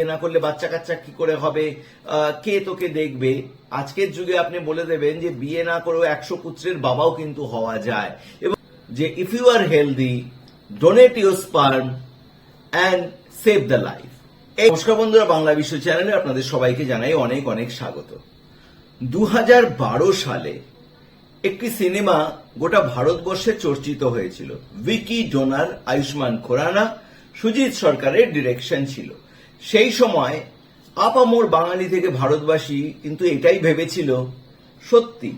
না করলে বাচ্চা কাচ্চা কি করে হবে? কে তোকে দেখবে? আজকের যুগে আপনি বলে দেবেন যে বিয়ে না করেও একশো পুত্রের বাবাও কিন্তু হওয়া যায়। এবং যে if you are healthy donate your sperm and save the life এই নমস্কার বন্ধুরা, বাংলা বিশ্ব চ্যানেলে আপনাদের সবাইকে জানাই অনেক অনেক স্বাগত। দু হাজার বারো সালে একটি সিনেমা গোটা ভারতবর্ষে চর্চিত হয়েছিল। উইকি ডোনার আয়ুষ্মান খোরানা, সুজিত সরকারের ডিরেকশন ছিল। সেই সময় আপামোর বাঙালি থেকে ভারতবাসী কিন্তু এটাই ভেবেছিল, সত্যি,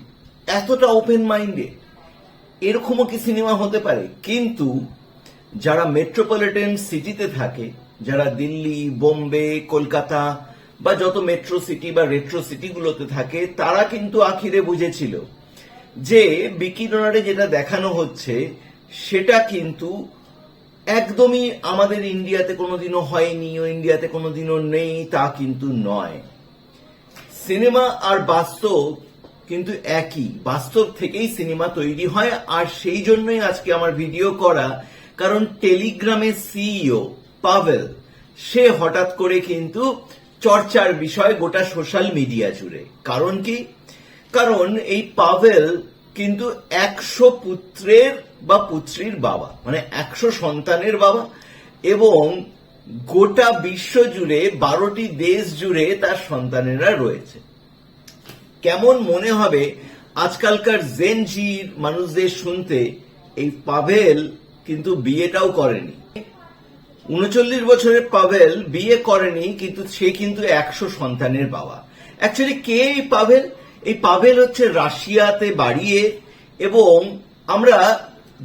এতটা ওপেন মাইন্ডে এরকমও কি সিনেমা হতে পারে? কিন্তু যারা মেট্রোপলিটন সিটিতে থাকে, যারা দিল্লি, বোম্বে, কলকাতা বা যত মেট্রো সিটি বা রেট্রো সিটিগুলোতে থাকে, তারা কিন্তু আখিরে বুঝেছিল যে বিকি ডোনারে যেটা দেখানো হচ্ছে, সেটা কিন্তু একদমই আমাদের ইন্ডিয়াতে কোনোদিনও হয়নি ও ইন্ডিয়াতে কোনোদিনও নেই, তা কিন্তু নয়। সিনেমা আর বাস্তব কিন্তু একই। বাস্তব থেকেই সিনেমা তৈরি হয়, আর সেই জন্যই আজকে আমার ভিডিও করা, কারণ টেলিগ্রামের সিইও পাভেল, সে হঠাৎ করে কিন্তু চর্চার বিষয় গোটা সোশ্যাল মিডিয়া জুড়ে। কারণ কি? কারণ এই পাভেল কিন্তু একশো পুত্রের বা পুত্রীর বাবা মানে একশো সন্তানের বাবা, এবং গোটা বিশ্ব জুড়ে, বারোটি দেশ জুড়ে তার সন্তানেরা রয়েছে। কেমন মনে হবে আজকালকার জেনজির মানুষদের শুনতে, এই পাভেল কিন্তু বিয়েটাও করেনি। উনচল্লিশ বছরের পাভেল বিয়ে করেনি, কিন্তু সে কিন্তু একশো সন্তানের বাবা। অ্যাকচুয়ালি কে এই পাভেল? এই পাভেল হচ্ছে রাশিয়াতে বাড়িয়ে, এবং আমরা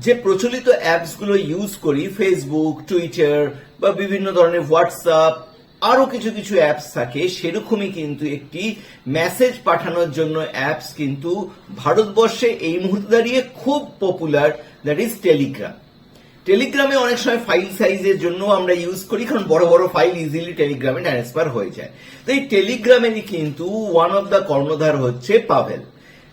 যে প্রচলিত অ্যাপসগুলো ইউজ করি ফেসবুক টুইটার বা বিভিন্ন ধরনের হোয়াটসঅ্যাপ আরও কিছু কিছু অ্যাপস থাকে, সেরকমই কিন্তু একটি মেসেজ পাঠানোর জন্য অ্যাপস কিন্তু ভারতবর্ষে এই মুহূর্তে দাঁড়িয়ে খুব পপুলার দ্যাট ইজ টেলিগ্রাম টেলিগ্রামে অনেক সময় ফাইল সাইজের জন্য আমরা ইউজ করি, কারণ বড় বড় ফাইল ইজিলি টেলিগ্রামে ট্রান্সফার হয়ে যায়। তো এই টেলিগ্রামেরই কিন্তু ওয়ান অফ দ্য কর্ণধার হচ্ছে পাভেল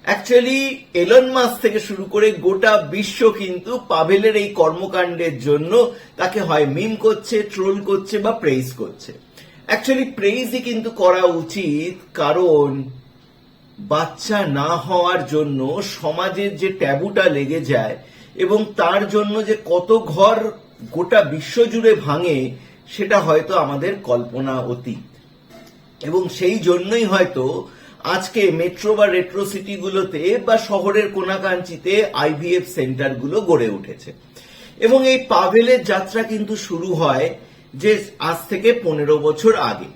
অ্যাকচুয়ালি এলন মাস থেকে শুরু করে গোটা বিশ্ব কিন্তু পাভেলের এই কর্মকাণ্ডের জন্য তাকে হয় মিম করছে ট্রোল করছে বা প্রেইজ করছে। অ্যাকচুয়ালি প্রেইজই কিন্তু করা উচিত কারণ বাচ্চা না হওয়ার জন্য সমাজের যে ট্যাবুটা লেগে যায় এবং তার জন্য যে কত ঘর গোটা বিশ্ব জুড়ে ভাঙে, সেটা হয়তো আমাদের কল্পনা অতীত। এবং সেই জন্যই হয়তো আজকে মেট্রো বা রেট্রো সিটিগুলোতে বা শহরের কোনাকাঞ্চিতে আইভিএফ সেন্টারগুলো গড়ে উঠেছে। এবং এই পাভেলের যাত্রা কিন্তু শুরু হয় যে আজ থেকে পনেরো বছর আগে।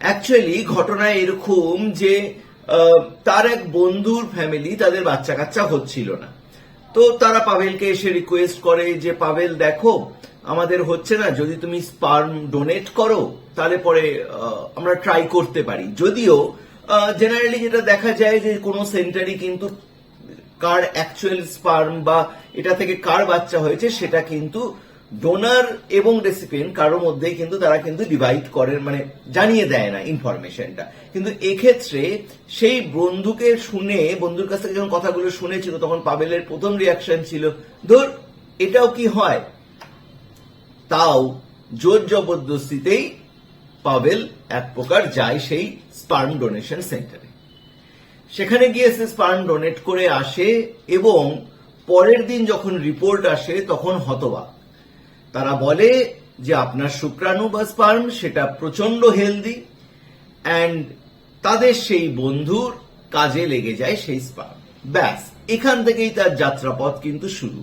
অ্যাকচুয়ালি ঘটনা এরকম যে তার এক বন্ধুর ফ্যামিলি তাদের বাচ্চা কাচ্চা হচ্ছিল না। তো তারা পাভেলকে এসে রিকোয়েস্ট করে যে, পাভেল, দেখো, আমাদের হচ্ছে না, যদি তুমি স্পার্ম ডোনেট করো, তাহলে পরে আমরা ট্রাই করতে পারি। যদিও জেনারেলি যেটা দেখা যায় যে কোনো সেন্টারই কিন্তু কার অ্যাকচুয়াল স্পার্ম বা এটা থেকে কার বাচ্চা হয়েছে সেটা কিন্তু ডোনার এবং রেসিপিয়েন্ট কারোর মধ্যেই কিন্তু তারা কিন্তু ডিভাইড করেন মানে জানিয়ে দেয় না ইনফরমেশনটা কিন্তু এক্ষেত্রে সেই বন্ধুকে শুনে, বন্ধুর কাছ থেকে যখন কথাগুলো শুনেছিল, তখন পাবেলের প্রথম রিয়াকশন ছিল, ধর, এটাও কি হয়? তাও জোর জবরদস্তিতেই পাবেল এক প্রকার যায় সেই স্পার্ম ডোনেশন সেন্টারে সেখানে গিয়ে সে স্পার্ম ডোনেট করে আসে এবং পরের দিন যখন রিপোর্ট আসে তখন হতবাক। তারা বলে যে আপনার শুক্রাণু বা স্পার্ম সেটা প্রচণ্ড হেলদি অ্যান্ড তাদের সেই বন্ধুর কাজে লেগে যায় সেই স্পার্ম ব্যাস, এখান থেকেই তার যাত্রাপথ কিন্তু শুরু।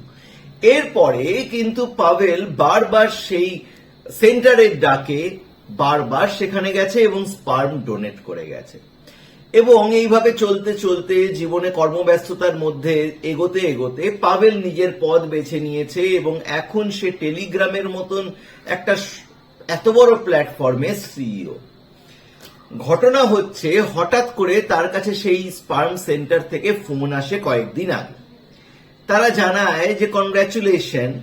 এরপরে কিন্তু পাভেল বারবার সেই সেন্টারের ডাকে বারবার সেখানে গেছে এবং স্পার্ম ডোনেট করে গেছে। এবং এইভাবে চলতে চলতে জীবনে কর্মব্যস্ততার মধ্যে এগোতে এগোতে পাভেল নিজের পদ বেছে নিয়েছে এবং এখন সে টেলিগ্রামের মতন একটা এত বড় প্ল্যাটফর্মে সিইও ঘটনা হচ্ছে, হঠাৎ করে তার কাছে সেই স্পার্ম সেন্টার থেকে ফোন আসে কয়েকদিন আগে। তারা জানায় যে কনগ্রাচুলেশন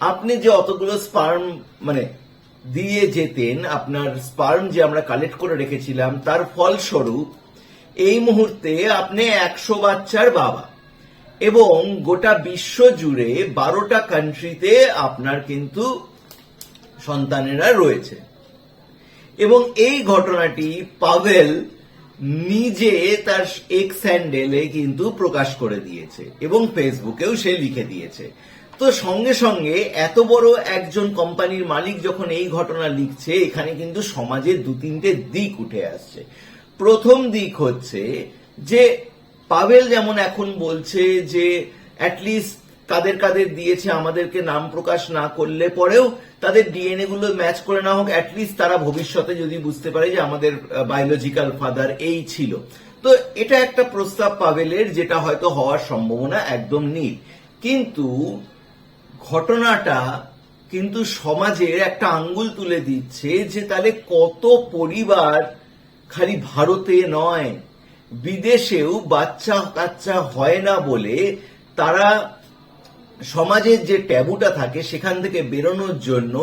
আপনি যে অতগুলো স্পার্ম মানে দিয়ে যেতেন, আপনার স্পার্ম যে আমরা কালেক্ট করে রেখেছিলাম, তার ফলস্বরূপ এই মুহূর্তে আপনি একশো বাচ্চার বাবা। এবং গোটা বিশ্ব জুড়ে বারোটা কান্ট্রিতে আপনার কিন্তু সন্তানেরা রয়েছে। এবং এই ঘটনাটি পাভেল নিজে তার এক্স হ্যান্ডেলে কিন্তু প্রকাশ করে দিয়েছে এবং ফেসবুকেও সে লিখে দিয়েছে। তো সঙ্গে সঙ্গে এত বড় একজন কোম্পানির মালিক যখন এই ঘটনা লিখছে, এখানে কিন্তু সমাজের দু তিনটে দিক উঠে আসছে। প্রথম দিক হচ্ছে যে পাভেল যেমন এখন বলছে যে অ্যাটলিস্ট কাদের কাদের দিয়েছে, আমাদেরকে নাম প্রকাশ না করলে পরেও তাদের ডিএনএ গুলো ম্যাচ করে না হোক অ্যাটলিস্ট তারা ভবিষ্যতে যদি বুঝতে পারে যে আমাদের বায়োলজিক্যাল ফাদার এই ছিল। তো এটা একটা প্রস্তাব পাভেলের, যেটা হয়তো হওয়ার সম্ভাবনা একদম নীল কিন্তু ঘটনাটা কিন্তু সমাজের একটা আঙ্গুল তুলে দিচ্ছে যে তাহলে কত পরিবার খালি ভারতে নয়, বিদেশেও বাচ্চা কাচ্চা হয় না বলে তারা সমাজের যে ট্যাবুটা থাকে সেখান থেকে বেরোনোর জন্য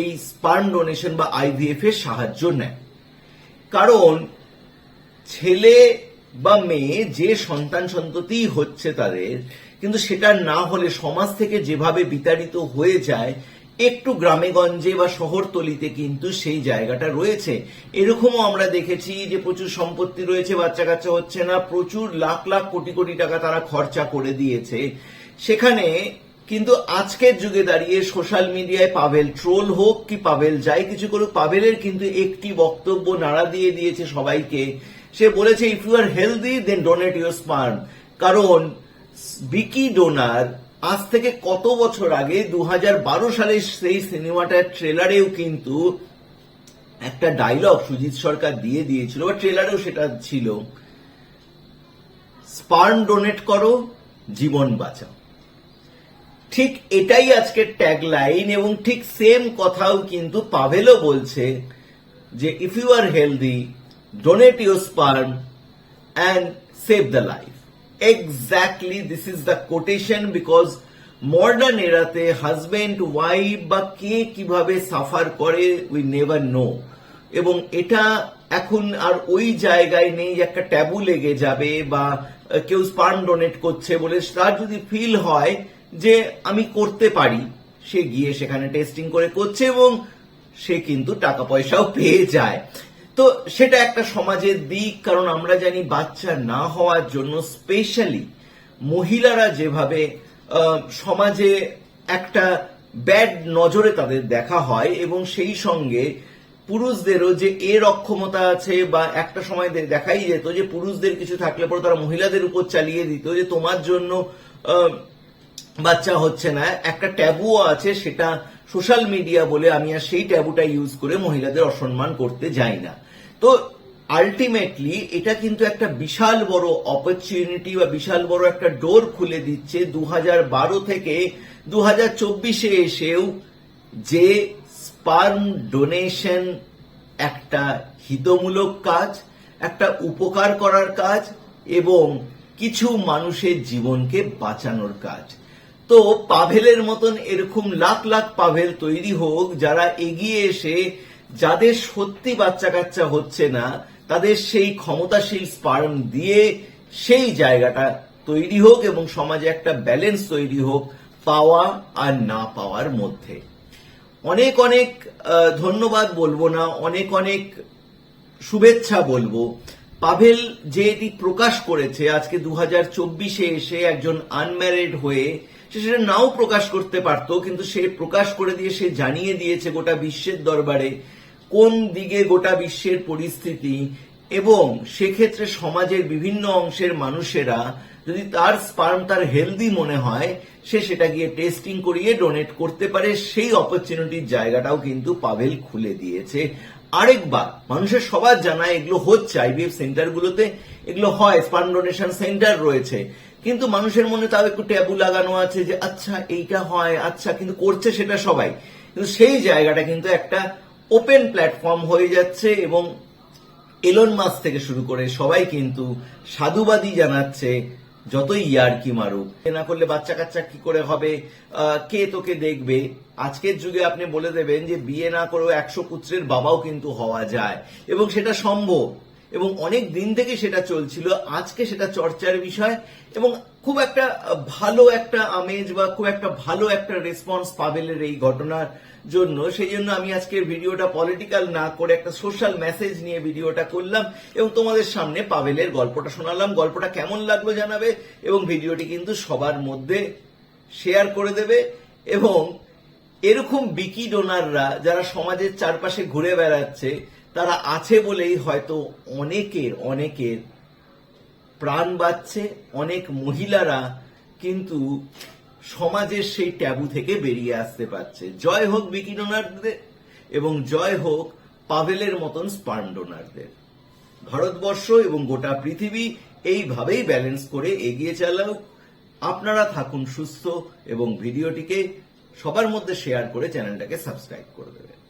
এই স্পার্ম ডোনেশন বা আইভিএফ এর সাহায্য নেয়। কারণ ছেলে বা মেয়ে যে সন্তান সন্ততি হচ্ছে তাদের কিন্তু সেটা না হলে সমাজ থেকে যেভাবে বিতাড়িত হয়ে যায়, একটু গ্রামে গঞ্জে বা শহরতলিতে কিন্তু সেই জায়গাটা রয়েছে। এরকমও আমরা দেখেছি যে প্রচুর সম্পত্তি রয়েছে বাচ্চা কাচ্চা হচ্ছে না, প্রচুর লাখ লাখ কোটি কোটি টাকা তারা খরচা করে দিয়েছে। সেখানে কিন্তু আজকের যুগে দাঁড়িয়ে সোশ্যাল মিডিয়ায় পাভেল ট্রোল হোক কি পাভেল যাই কিছু করুক, পাভেলের কিন্তু একটি বক্তব্য নাড়া দিয়ে দিয়েছে সবাইকে। সে বলেছে if you are healthy then donate your sperm কারণ বিকি ডোনার আজ থেকে কত বছর আগে দু সালে সেই সিনেমাটার ট্রেলারেও কিন্তু একটা ডায়লগ সুজিত সরকার দিয়ে দিয়েছিল, বা ট্রেলারেও সেটা ছিল। স্পার্ম ডোনেট করো, জীবন বাঁচাও। ঠিক এটাই আজকের ট্যাগ লাইন এবং ঠিক সেম কথাও কিন্তু পাভেলও বলছে যে if you are healthy donate your sperm and save the life exactly this is the quotation because modern এরাতে husband wife বা কে কীভাবে সাফার করে উই নেভার নো এবং এটা এখন আর ওই জায়গায় নেই, একটা ট্যাবু লেগে যাবে বা কেউ স্পার্ম ডোনেট করছে বলে তার যদি ফিল হয় যে আমি করতে পারি, সে গিয়ে সেখানে টেস্টিং করে করছে এবং সে কিন্তু টাকা পয়সাও পেয়ে যায়। তো সেটা একটা সমাজের দিক, কারণ আমরা জানি বাচ্চা না হওয়ার জন্য স্পেশালি মহিলারা যেভাবে সমাজে একটা ব্যাড নজরে তাদের দেখা হয় এবং সেই সঙ্গে পুরুষদেরও যে এর অক্ষমতা আছে বা একটা সময় দেখাই যেত যে পুরুষদের কিছু থাকলে পরে তারা মহিলাদের উপর চালিয়ে দিত যে তোমার জন্য বাচ্চা হচ্ছে না। একটা ট্যাবুও আছে সেটা সোশ্যাল মিডিয়া বলে আমি আর সেই ট্যাবুটা ইউজ করে মহিলাদের অসম্মান করতে যাই না। তো আলটিমেটলি এটা কিন্তু একটা বিশাল বড় অপরচুনিটি বা বিশাল বড় একটা ডোর খুলে দিচ্ছে দু হাজার বারো থেকে দু হাজার চব্বিশে এসেও যে স্পার্ম ডোনেশন একটা হিতমূলক কাজ, একটা উপকার করার কাজ এবং কিছু মানুষের জীবনকে বাঁচানোর কাজ। তো পাভেলের মতন এরকম লাখ লাখ পাভেল তৈরি হোক, যারা এগিয়ে এসে যাদের সত্যি বাচ্চা কাচ্চা হচ্ছে না, তাদের সেই ক্ষমতাশীল স্পার্ম দিয়ে সেই জায়গাটা তৈরি হোক এবং সমাজে একটা ব্যালেন্স তৈরি হোক, পাওয়া আর না পাওয়ার মধ্যে। অনেক অনেক ধন্যবাদ বলব না, অনেক অনেক শুভেচ্ছা বলব। পাভেল যে এটি প্রকাশ করেছে, আজকে দু হাজার চব্বিশে এসে একজন আনম্যারিড হয়ে সে সেটা নাও প্রকাশ করতে পারত, কিন্তু সে প্রকাশ করে দিয়ে সে জানিয়ে দিয়েছে গোটা বিশ্বের দরবারে কোন দিকে গোটা বিশ্বের পরিস্থিতি। এবং সেক্ষেত্রে সমাজের বিভিন্ন অংশের মানুষেরা যদি তার স্পার্ম তার হেলদি মনে হয়, সে সেটা গিয়ে টেস্টিং করিয়ে ডোনেট করতে পারে। সেই অপরচুনিটির জায়গাটাও কিন্তু পাভেল খুলে দিয়েছে। আরেকবার, মানুষের সবার জানা এগুলো হচ্ছে আইভিএফ সেন্টারগুলোতে এগুলো হয় স্পার্ম ডোনেশন সেন্টার রয়েছে। কিন্তু মানুষের মনে তাও একটু ট্যাবু লাগানো আছে যে আচ্ছা এইটা হয় আচ্ছা কিন্তু করছে সেটা সবাই। কিন্তু সেই জায়গাটা কিন্তু একটা ওপেন প্ল্যাটফর্ম হয়ে যাচ্ছে এবং এলন মাস থেকে শুরু করে সবাই কিন্তু সাধুবাদী জানাচ্ছে, যতই ইয়ার কি মারুক। না করলে বাচ্চা কাচ্চা কি করে হবে? কে তোকে দেখবে? আজকের যুগে আপনি বলে দেবেন যে, বিয়ে না করেও একশো পুত্রের বাবাও কিন্তু হওয়া যায় এবং সেটা সম্ভব। এবং অনেক দিন থেকে সেটা চলছিল। আজকে সেটা চর্চার বিষয় এবং খুব একটা ভালো একটা আমেজ বা খুব একটা ভালো একটা রেসপন্স পাবেলের এই ঘটনার জন্য। সেই জন্য আমি আজকের ভিডিওটা পলিটিক্যাল না করে একটা সোশ্যাল মেসেজ নিয়ে ভিডিওটা করলাম এবং তোমাদের সামনে পাবেলের গল্পটা শোনালাম। গল্পটা কেমন লাগল জানাবে এবং ভিডিওটি কিন্তু সবার মধ্যে শেয়ার করে দেবে এবং এরকম বিকি ডোনাররা যারা সমাজের চারপাশে ঘুরে বেড়াচ্ছে তারা আছে বলেই হয়তো অনেকের অনেকের প্রাণ বাঁচছে, অনেক মহিলারা কিন্তু সমাজের সেই ট্যাবু থেকে বেরিয়ে আসতে পারছে। জয় হোক বিকি ডোনারদের এবং জয় হোক পাভেলের মতন স্পার্ম ডোনারদের। ভারতবর্ষ এবং গোটা পৃথিবী এইভাবেই ব্যালেন্স করে এগিয়ে চালাও। আপনারা থাকুন সুস্থ এবং ভিডিওটিকে সবার মধ্যে শেয়ার করে চ্যানেলটাকে সাবস্ক্রাইব করে দেবেন।